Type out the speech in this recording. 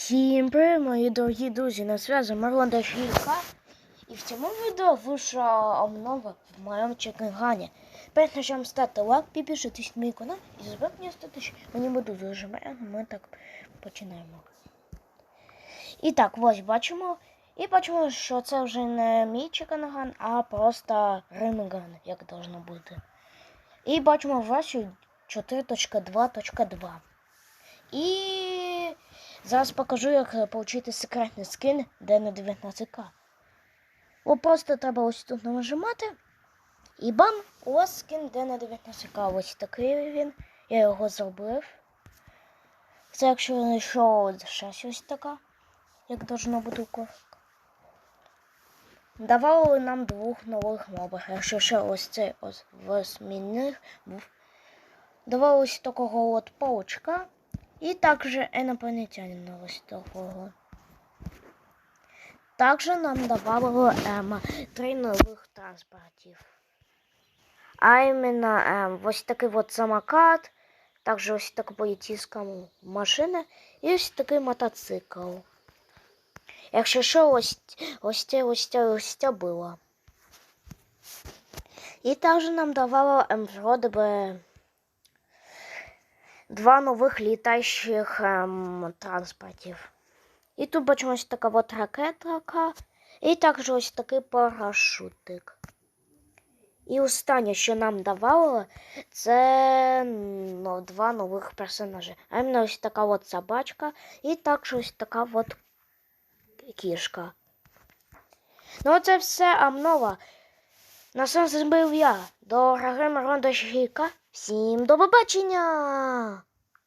Всім привіт, мої дорогі друзі, на связи Миронда Шілька. І в цьому відео вийшла обнова в моєму чекінгані. Перед почнемо ставте лайк, підпишитесь на мій канал і зробіть статус. Мені буде дуже приємно, ми так починаємо. І так, ось бачимо. І бачимо, що це вже не мій чекінган, а просто реміган, як должно бути. І бачимо версію 4.2.2. І зараз покажу, як е, отримати секретний скин на 19к. О, просто треба ось тут нажимати. І бам! У вас скин на 19к. Ось такий він. Я його зробив. Це якщо знайшов щось ось така, як должно бути кошик. Давали нам двох нових мобів. Якщо ще ось цей ось восьмінних був. Давали ось такого от паучка. И также инопланетянина ось такого. Также нам добавили ем, три нових транспортів. А іменно ем, ось такий от самокат, також ось така поліцейська машина і ось такий мотоцикл. Якщо що, ось, ось ось ось це було. І також нам давало ем, вроде би два нових літаючих ем, транспортів. І тут бачимо ось така от ракетка, і також ось такий парашутик. І останнє, що нам давало, це ну, два нових персонажі. А іменно ось така от собачка, і також ось така от кішка. Ну, це все Амнова. На сам зробив я. Дорогим Ронда Шіка. Всім до побачення!